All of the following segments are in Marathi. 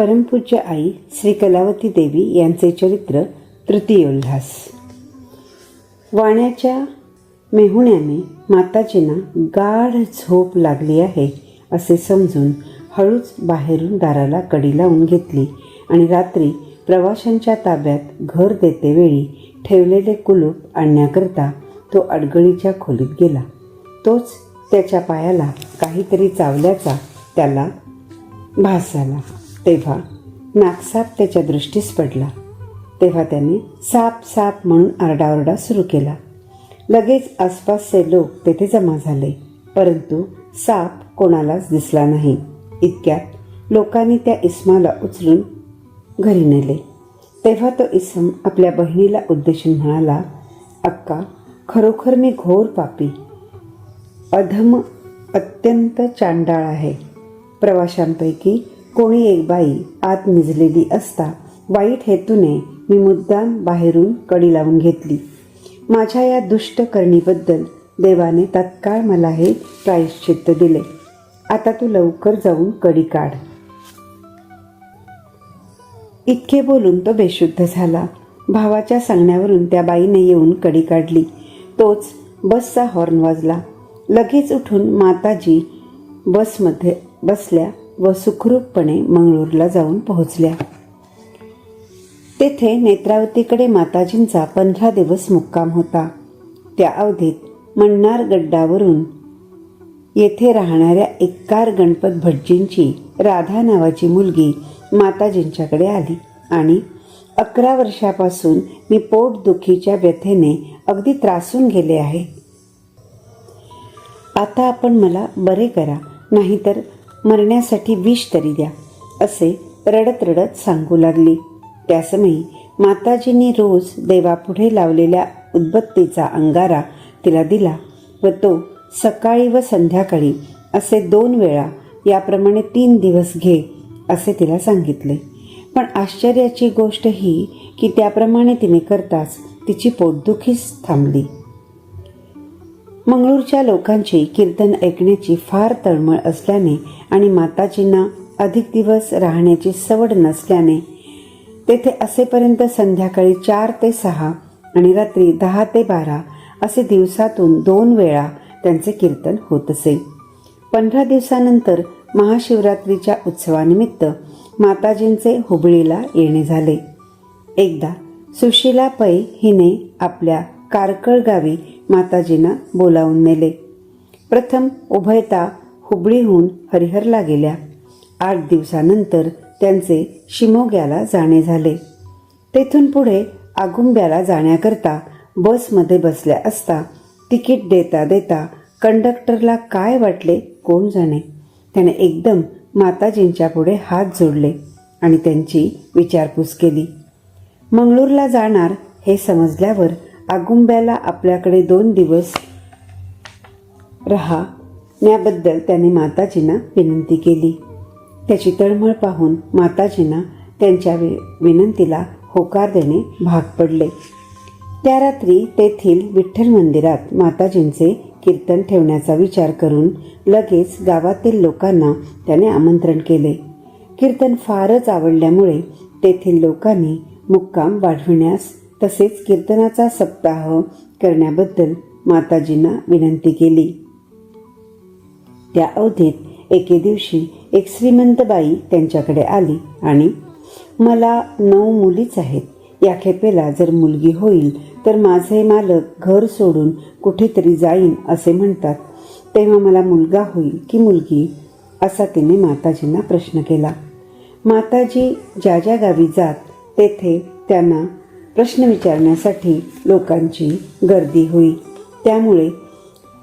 परमपूज्य आई श्री कलावती देवी यांचे चरित्र तृतीयोल्हास. वाण्याच्या मेहुण्याने माताजींना गाढ झोप लागली आहे असे समजून हळूच बाहेरून दाराला कडी लावून घेतली आणि रात्री प्रवाशांच्या ताब्यात घर देतेवेळी ठेवलेले कुलूप आणण्याकरता तो अडगळीच्या खोलीत गेला. तोच त्याच्या पायाला काहीतरी चावल्याचा त्याला भास झाला. तेव्हा नागसाप त्याच्या दृष्टीस पडला. तेव्हा त्याने साप साप म्हणून आरडाओरडा सुरू केला. लगेच आसपासचे लोक तेथे जमा झाले. परंतु साप कोणालाच दिसला नाही. इतक्यात लोकांनी त्या इसमाला उचलून घरी नेले. तेव्हा तो इसम आपल्या बहिणीला उद्देशून म्हणाला अक्का खरोखर मी घोर पापी. अधम अत्यंत चांडाळ आहे. प्रवाशांपैकी कोणी एक बाई आत मिजलेली असता वाईट हेतूने मी मुद्दाम बाहेरून कडी लावून घेतली. माझ्या या दुष्ट करणीबद्दल देवाने तत्काळ मला हे प्रायश्चित्त दिले. आता तू लवकर जाऊन कडी काढ. इतके बोलून तो बेशुद्ध झाला. भावाच्या सांगण्यावरून त्या बाईने येऊन कडी काढली. तोच बसचा हॉर्न वाजला. लगेच उठून माताजी बसमध्ये बसल्या. व सुखरूपपणे मंगळूरला जाऊन पोहोचल्या. तेथे नेत्रावतीकडे माताजींचा पंधरा दिवस मुक्काम होता. त्या अवधीत मन्नार गड्डावरून येथे राहणाऱ्या एक्कार गणपत भटजींची राधा नावाची मुलगी माताजींच्याकडे आली आणि अकरा वर्षापासून मी पोटदुखीच्या व्यथेने अगदी त्रासून गेले आहे. आता आपण मला बरे करा नाहीतर मरण्यासाठी विष तरी द्या असे रडत रडत सांगू लागली. त्यासमयी माताजींनी रोज देवापुढे लावलेल्या उदबत्तीचा अंगारा तिला दिला व तो सकाळी व संध्याकाळी असे दोन वेळा याप्रमाणे तीन दिवस घे असे तिला सांगितले. पण आश्चर्याची गोष्ट ही की त्याप्रमाणे तिने करताच तिची पोटदुखीच थांबली. मंगळूरच्या लोकांची कीर्तन ऐकण्याची फार तळमळ असल्याने आणि माताजींना अधिक दिवस राहण्याची सवड नसल्याने तेथे असेपर्यंत संध्याकाळी चार ते सहा आणि रात्री दहा ते बारा असे दिवसातून दोन वेळा त्यांचे कीर्तन होत असे. पंधरा दिवसानंतर महाशिवरात्रीच्या उत्सवानिमित्त माताजींचे हुबळीला येणे झाले. एकदा सुशीला पै हिने आपल्या कारकळ गावी माताजींना बोलावून नेले. प्रथम उभयता हुबळीहून हरिहरला गेल्या. आठ दिवसानंतर त्यांचे शिमोग्याला जाणे झाले. तेथून पुढे आगुंब्याला जाण्याकरता बसमध्ये बसल्या असता तिकीट देता देता कंडक्टरला काय वाटले कोण जाणे. त्याने एकदम माताजींच्या पुढे हात जोडले आणि त्यांची विचारपूस केली. मंगळूरला जाणार हे समजल्यावर आगुंब्याला आपल्याकडे दोन दिवस राहण्याबद्दल त्याने माताजींना विनंती केली. त्याची तळमळ पाहून माताजींना त्यांच्या वि विनंतीला होकार देणे भाग पडले. त्या रात्री तेथील विठ्ठल मंदिरात माताजींचे कीर्तन ठेवण्याचा विचार करून लगेच गावातील लोकांना त्याने आमंत्रण केले. कीर्तन फारच आवडल्यामुळे तेथील लोकांनी मुक्काम वाढविण्यास तसेच कीर्तनाचा सप्ताह करण्याबद्दल माताजींना विनंती केली. त्या अवधीत एके दिवशी एक श्रीमंत बाई त्यांच्याकडे आली आणि मला नऊ मुलीच आहेत. या खेपेला जर मुलगी होईल तर माझे मालक घर सोडून कुठेतरी जाईन असे म्हणतात. तेव्हा मला मुलगा होईल की मुलगी? असा तिने माताजींना प्रश्न केला. माताजी ज्या ज्या गावी जात तेथे त्यांना प्रश्न विचारण्यासाठी लोकांची गर्दी होई त्यामुळे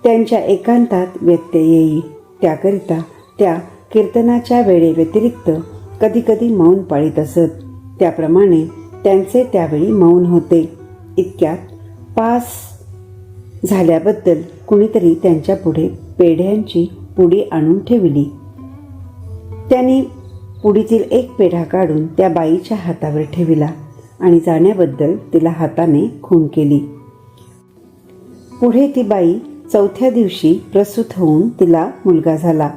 त्यांच्या एकांतात व्यत्यय येई त्याकरिता त्या कीर्तनाच्या वेळेव्यतिरिक्त कधीकधी मौन पाळीत असत. त्याप्रमाणे त्यांचे त्यावेळी मौन होते. इतक्यात पास झाल्याबद्दल कुणीतरी त्यांच्या पुढे पेढ्यांची पुडी आणून ठेवली. त्यांनी पुडीतील एक पेढा काढून त्या बाईच्या हातावर ठेविला. आणि जाण्याबद्दल तिला हाताने खून केली. पुढे ती बाई चौथ्या दिवशी प्रसूत होऊन तिला मुलगा झाला.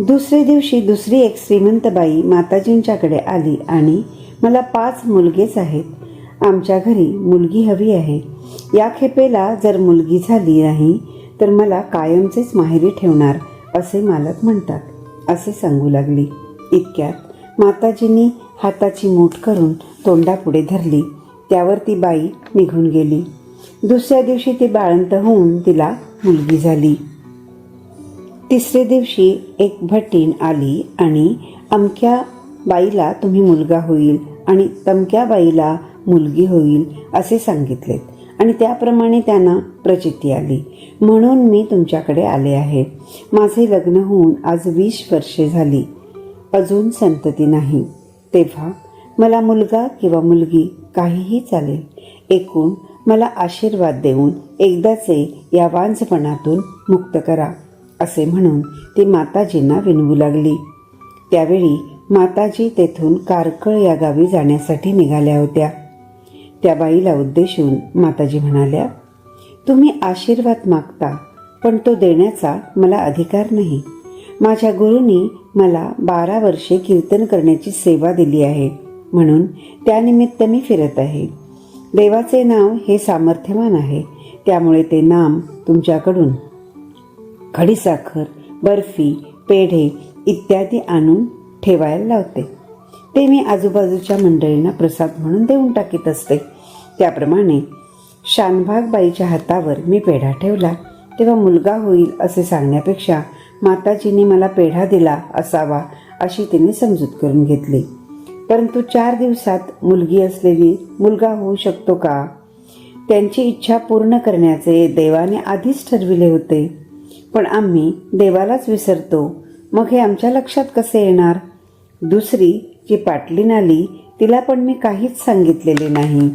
दुसरे दिवशी दुसरी एक श्रीमंत बाई माताजींच्याकडे आली आणि मला पाच मुलगेच आहेत. आमच्या घरी मुलगी हवी आहे. या खेपेला जर मुलगी झाली नाही तर मला कायमचेच माहेरी ठेवणार असे मालक म्हणतात असे सांगू लागली. इतक्यात माताजींनी हाताची मूठ करून तोंडापुढे धरली. त्यावर ती बाई निघून गेली. दुसऱ्या दिवशी ती बाळंत होऊन तिला मुलगी झाली. तिसऱ्या दिवशी एक भटीण आली आणि अमक्या बाईला तुम्ही मुलगा होईल आणि तमक्या बाईला मुलगी होईल असे सांगितलेत आणि त्याप्रमाणे त्यांना प्रचिती आली. म्हणून मी तुमच्याकडे आले आहे. माझे लग्न होऊन आज वीस वर्षे झाली. अजून संतती नाही. तेव्हा मला मुलगा किंवा मुलगी काहीही चालेल एकूण मला आशीर्वाद देऊन एकदाचे या वांझपणातून मुक्त करा असे म्हणून ती माताजींना विनवू लागली. त्यावेळी माताजी तेथून कारकळ या गावी जाण्यासाठी निघाल्या होत्या. त्या बाईला उद्देशून माताजी म्हणाल्या तुम्ही आशीर्वाद मागता पण तो देण्याचा मला अधिकार नाही. माझ्या गुरुनी मला बारा वर्षे कीर्तन करण्याची सेवा दिली आहे. म्हणून त्यानिमित्त मी फिरत आहे. देवाचे नाव हे सामर्थ्यवान आहे. त्यामुळे ते नाम तुमच्याकडून. खडीसाखर बर्फी पेढे इत्यादी आणून ठेवायला लावते. ते मी आजूबाजूच्या मंडळींना प्रसाद म्हणून देऊन टाकीत असते. त्याप्रमाणे शानभागबाईच्या हातावर मी पेढा ठेवला. तेव्हा मुलगा होईल असे सांगण्यापेक्षा माताजीने मला पेढा दिला असावा अशी तिने समजूत करून घेतली. परंतु चार दिवसात मुलगी असलेली मुलगा होऊ शकतो का? त्यांची इच्छा पूर्ण करण्याचे देवाने आधीच ठरविले होते. पण आम्ही देवालाच विसरतो. मग हे आमच्या लक्षात कसे येणार? दुसरी जी पाटलीन आली तिला पण मी काहीच सांगितलेले नाही.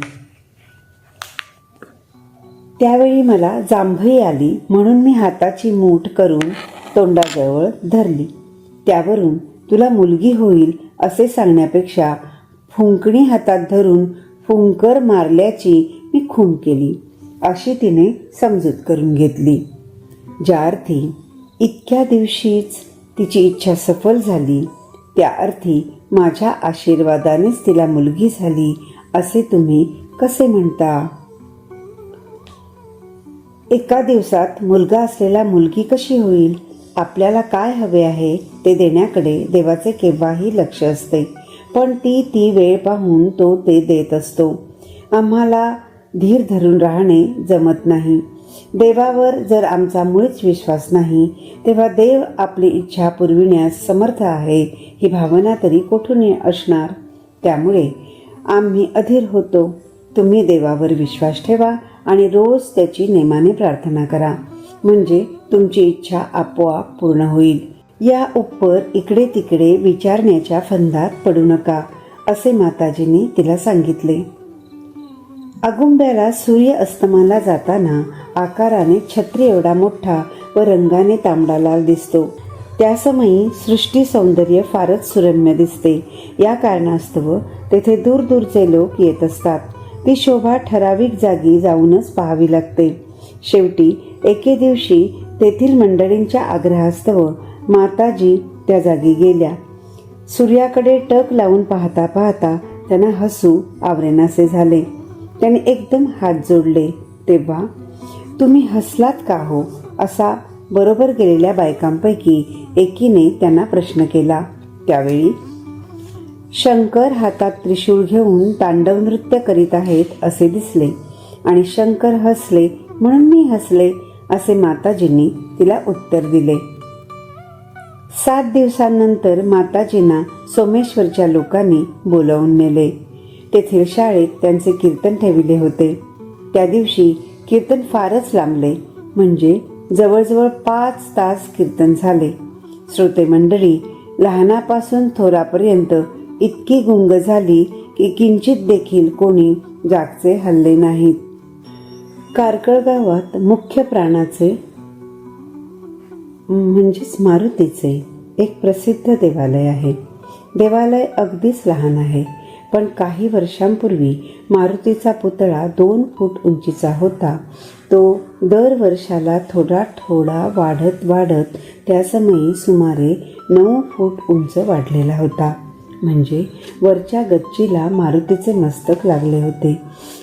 त्यावेळी मला जांभई आली म्हणून मी हाताची मूठ करून तोंडाजवळ धरली. त्यावरून तुला मुलगी होईल असे सांगण्यापेक्षा फुंकणी हातात धरून फुंकर मारल्याची मी खून केली अशी तिने समजूत करून घेतली. ज्या अर्थी इतक्या दिवशीच तिची इच्छा सफल झाली त्या अर्थी माझ्या आशीर्वादानेच तिला मुलगी झाली असे तुम्ही कसे म्हणता? एका दिवसात मुलगा असलेला मुलगी कशी होईल? आपल्याला काय हवे आहे ते देण्याकडे देवाचे केव्हाही लक्ष असते. पण ती ती वेळ पाहून तो ते देत असतो. आम्हाला धीर धरून राहणे जमत नाही. देवावर जर आमचा मुळीच विश्वास नाही तेव्हा देव आपली इच्छा पुरविण्यास समर्थ आहे ही भावना तरी कोठून असणार? त्यामुळे आम्ही अधीर होतो. तुम्ही देवावर विश्वास ठेवा आणि रोज त्याची नेमाने प्रार्थना करा. म्हणजे तुमची इच्छा आपोआप पूर्ण होईल. या उपर इकडे तिकडे विचारण्याच्या फंदात पडू नका असे माताजींनी तिला सांगितले. अगुंब्याला सूर्य अस्तमाला जाताना आकाराने छत्री एवढा मोठा व रंगाने तांबडा लाल दिसतो. त्यासमयी सृष्टी सौंदर्य फारच सुरम्य दिसते. या कारणास्तव तेथे दूरदूरचे लोक येत असतात. ती शोभा ठराविक जागी जाऊनच पाहावी लागते. शेवटी एके दिवशी तेथील मंडळींच्या आग्रहास्तव माताजी त्या जागी गेल्या. सूर्याकडे टक लावून पाहता पाहता त्यांना हसू आवरेनासे झाले. त्याने एकदम हात जोडले. तेव्हा तुम्ही हसलात का हो? असा बरोबर गेलेल्या बायकांपैकी एकीने त्यांना प्रश्न केला. त्यावेळी शंकर हातात त्रिशूळ घेऊन तांडव नृत्य करीत आहेत असे दिसले आणि शंकर हसले म्हणून मी हसले. असे माताजींनी तिला उत्तर दिले. सात दिवसांनंतर माताजींना सोमेश्वरच्या लोकांनी बोलावून नेले. तेथील शाळेत त्यांचे कीर्तन ठेविले होते. त्या दिवशी कीर्तन फारच लांबले म्हणजे जवळजवळ पाच तास कीर्तन झाले. श्रोते मंडळी लहानापासून थोरापर्यंत इतकी गुंग झाली की किंचित देखील कोणी जागचे हल्ले नाहीत. कारकळ गावात मुख्य प्राणाचे म्हणजेच मारुतीचे एक प्रसिद्ध देवालय आहे. देवालय अगदीच लहान आहे पण काही वर्षांपूर्वी मारुतीचा पुतळा दोन फूट उंचीचा होता. तो दर वर्षाला थोडा थोडा वाढत वाढत त्यासमयी सुमारे नऊ फूट उंच वाढलेला होता. म्हणजे वरच्या गच्चीला मारुतीचे मस्तक लागले होते.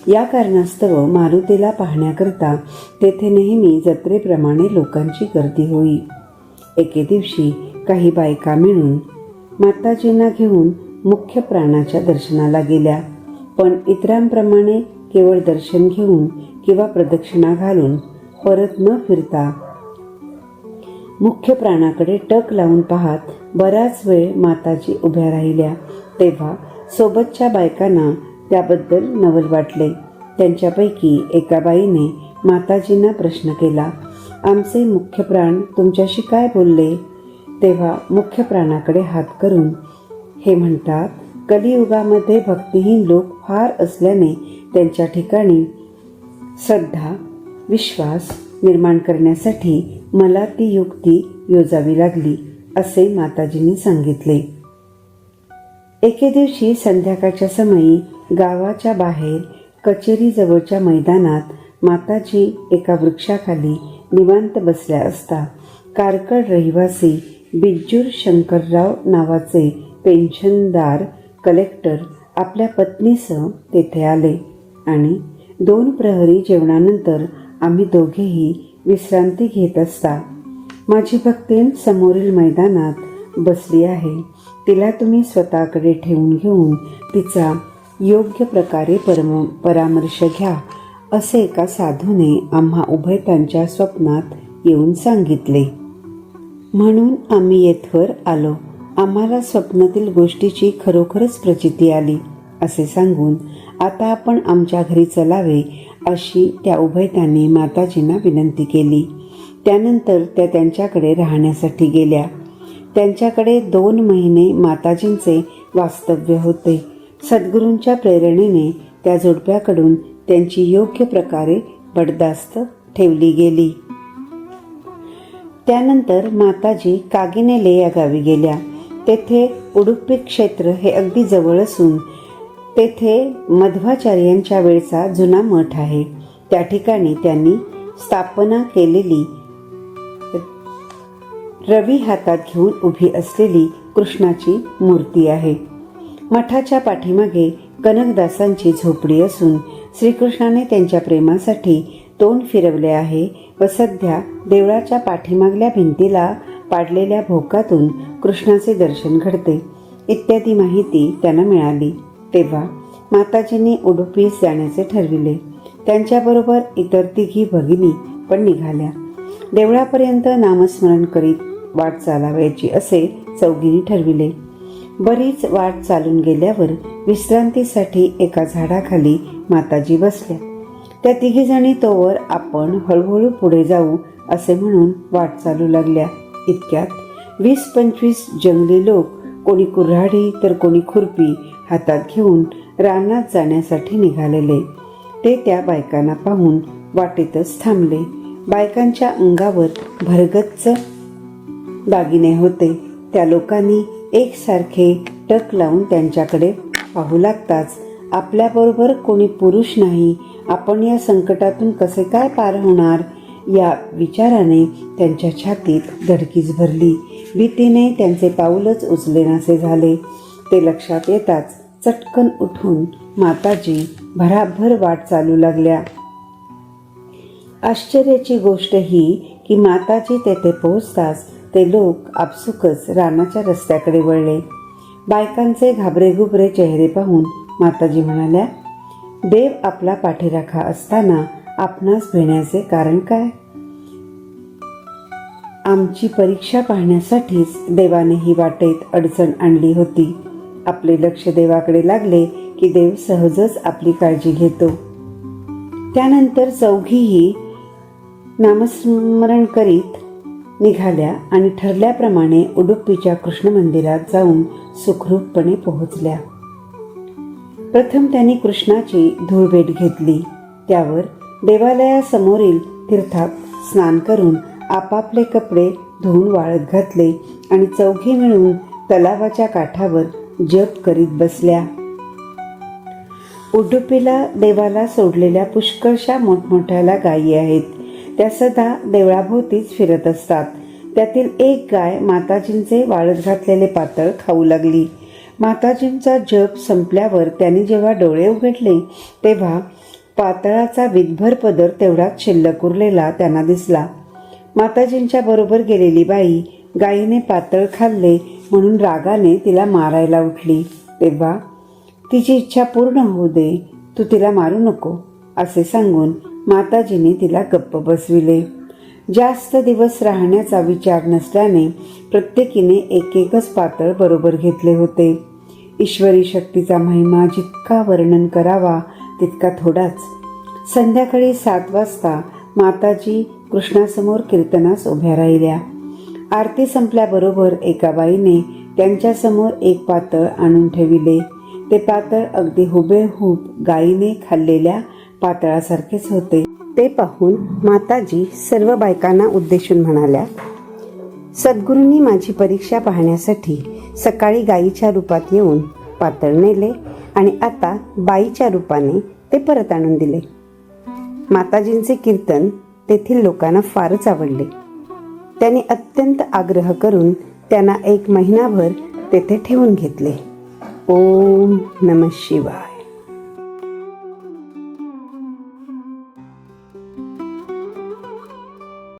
या कारणास्तव मारुतीला पाहण्याकरता तेथे नेहमी जत्रेप्रमाणे लोकांची गर्दी होई. एके दिवशी काही बायका मिळून माताजींना घेऊन मुख्य प्राणाच्या दर्शनाला गेल्या. पण इतरांप्रमाणे केवळ दर्शन घेऊन किंवा प्रदक्षिणा घालून परत न फिरता मुख्य प्राणाकडे टक लावून पाहत बराच वेळ माताजी उभ्या राहिल्या. तेव्हा सोबतच्या बायकांना त्याबद्दल नवल वाटले. त्यांच्यापैकी एका बाईने माताजींना प्रश्न केला आमचे मुख्य प्राण तुमच्याशी काय बोलले? तेव्हा मुख्य प्राणाकडे हात करून हे म्हणतात कलियुगामध्ये भक्तिहीन लोक फार असल्याने त्यांच्या ठिकाणी श्रद्धा विश्वास निर्माण करण्यासाठी मला ती युक्ती योजावी लागली असे माताजींनी सांगितले. एके दिवशी संध्याकाळच्या समयी गावाच्या बाहेर कचेरीजवळच्या मैदानात माताजी एका वृक्षाखाली निवांत बसल्या असता. कारकड रहिवासी बिज्जूर शंकरराव नावाचे पेन्शनदार कलेक्टर आपल्या पत्नीसह तेथे आले आणि दोन प्रहरी जेवणानंतर आम्ही दोघेही विश्रांती घेत असता. माझी भक्तीन समोरील मैदानात बसली आहे. तिला तुम्ही स्वतःकडे ठेवून घेऊन तिचा योग्य प्रकारे परम परामर्श घ्या असे एका साधूने आम्हा उभयतांच्या स्वप्नात येऊन सांगितले. म्हणून आम्ही येथवर आलो. आम्हाला स्वप्नातील गोष्टीची खरोखरच प्रचिती आली असे सांगून आता आपण आमच्या घरी चलावे अशी त्या उभयतांनी माताजींना विनंती केली. त्यानंतर त्या त्यांच्याकडे राहण्यासाठी गेल्या. त्यांच्याकडे दोन महिने माताजींचे वास्तव्य होते. सद्गुरूंच्या प्रेरणेने त्या जोडप्याकडून त्यांची योग्य प्रकारे बडदास्त ठेवली गेली. त्यानंतर माताजी कागिनेले या गावी गेल्या. तेथे उडुपी क्षेत्र हे अगदी जवळ असून तेथे मध्वाचार्यांच्या वेळचा जुना मठ आहे. त्या ठिकाणी त्यांनी स्थापना केलेली रवी हातात घेऊन उभी असलेली कृष्णाची मूर्ती आहे. मठाच्या पाठीमागे कनकदासांची झोपडी असून श्रीकृष्णाने त्यांच्या प्रेमासाठी तोंड फिरवले आहे व सध्या देवळाच्या पाठीमागल्या भिंतीला पाडलेल्या भोकातून कृष्णाचे दर्शन घडते. इत्यादी माहिती त्यांना मिळाली. तेव्हा माताजींनी उडुपीस जाण्याचे ठरविले. त्यांच्याबरोबर इतर तिघी भगिनी पण निघाल्या. देवळापर्यंत नामस्मरण करीत वाट चालावायची असे चौघींनी ठरविले. बरीच वाट चालून गेल्यावर विश्रांतीसाठी एका झाडाखाली माताजी बसल्या. त्या तिघीजणी तोवर आपण हळूहळू पुढे जाऊ असे म्हणून वाट चालू लागल्या. इतक्यात वीस पंचवीस जंगली लोक कोणी कुऱ्हाडी तर कोणी खुरपी हातात घेऊन रानात जाण्यासाठी निघालेले. ते त्या बायकांना पाहून वाटेतच थांबले. बायकांच्या अंगावर भरगच्च दागिने होते. त्या लोकांनी एकसारखे टक लावून त्यांच्याकडे पाहू लागताच. आपल्याबरोबर कोणी पुरुष नाही. आपण या संकटातून कसे काय पार होणार? या विचाराने त्यांच्या छातीत धडकीच भरली. भीतीने त्यांचे पाऊलच उचलेनासे झाले. ते लक्षात येताच चटकन उठून माताजी भराभर वाट चालू लागल्या. आश्चर्याची गोष्ट ही की माताजी तेथे पोहोचताच ते लोक आपसुकच रानाच्या रस्त्याकडे वळले. बायकांचे घाबरेघुबरे चेहरे पाहून माताजी म्हणाल्या देव आपला पाठीराखा असताना आपणास भेण्याचे कारण काय? आमची परीक्षा पाहण्यासाठीच देवाने ही वाटेत अडचण आणली होती. आपले लक्ष देवाकडे लागले की देव सहजच आपली काळजी घेतो. त्यानंतर चौघीही नामस्मरण करीत निघाल्या आणि ठरल्याप्रमाणे उडुपीच्या कृष्ण मंदिरात जाऊन सुखरूपपणे पोहोचल्या. प्रथम त्यांनी कृष्णाची धूळभेट घेतली. त्यावर देवालयासमोरील तीर्थात स्नान करून आपापले कपडे धुवून वाळत घातले आणि चौघी मिळून तलावाच्या काठावर जप करीत बसल्या. उडुपीला देवाला सोडलेल्या पुष्कळशा मोठमोठ्याला गायी आहेत. त्या सदा देवळाभोवतीच फिरत असतात. त्यातील एक गाय माताजींचे वाळत घातलेले पातळ खाऊ लागली. माताजींचा जप संपल्यावर त्यांनी जेव्हा डोळे उघडले तेव्हा पातळाचा विधभर पदर तेवढाच शिल्लक उरलेला त्यांना दिसला. माताजींच्या बरोबर गेलेली बाई गायीने पातळ खाल्ले म्हणून रागाने तिला मारायला उठली. तेव्हा तिची इच्छा पूर्ण होऊ दे तू तिला मारू नको असे सांगून माताजीने तिला गप्प बसविले. जास्त दिवस राहण्याचा विचार नसल्याने प्रत्येकीने एक एकच पातळ बरोबर घेतले होते. ईश्वरी शक्तीचा महिमा जितका वर्णन करावा तितका थोडाच. संध्याकाळी सात वाजता माताजी कृष्णासमोर कीर्तनास उभ्या राहिल्या. आरती संपल्याबरोबर एका बाईने त्यांच्यासमोर एक पातळ आणून ठेविले. ते पातळ अगदी हुबेहूब गायीने खाल्लेल्या पातळासारखेच होते. ते पाहून माताजी सर्व बायकांना उद्देशून म्हणाल्या सद्गुरूंनी माझी परीक्षा पाहण्यासाठी सकाळी गायीच्या रूपात येऊन पातळ नेले आणि आता बाईच्या रूपाने ते परत आणून दिले. माताजींचे कीर्तन तेथील लोकांना फारच आवडले. त्यांनी अत्यंत आग्रह करून त्यांना एक महिनाभर तेथे ठेवून घेतले. ओम नम शिवाय.